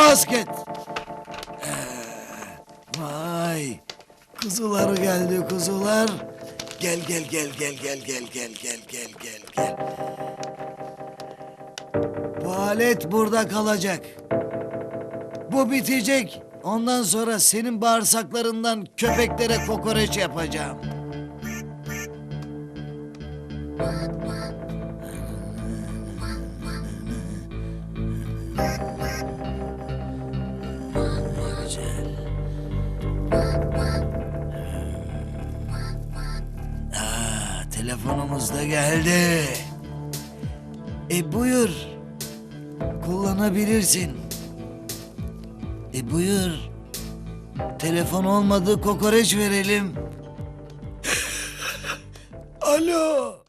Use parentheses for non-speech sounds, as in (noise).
Basket. Ee, Vay. Kuzuları geldi kuzular. Gel gel gel gel gel gel gel gel gel gel gel. Bu alet burada kalacak. Bu bitecek. Ondan sonra senin bağırsaklarından köpeklere kokoreç yapacağım. Güzel. Aa, telefonumuz da geldi. E buyur. Kullanabilirsin. E buyur. Telefon olmadı kokoreç verelim. (laughs) Alo.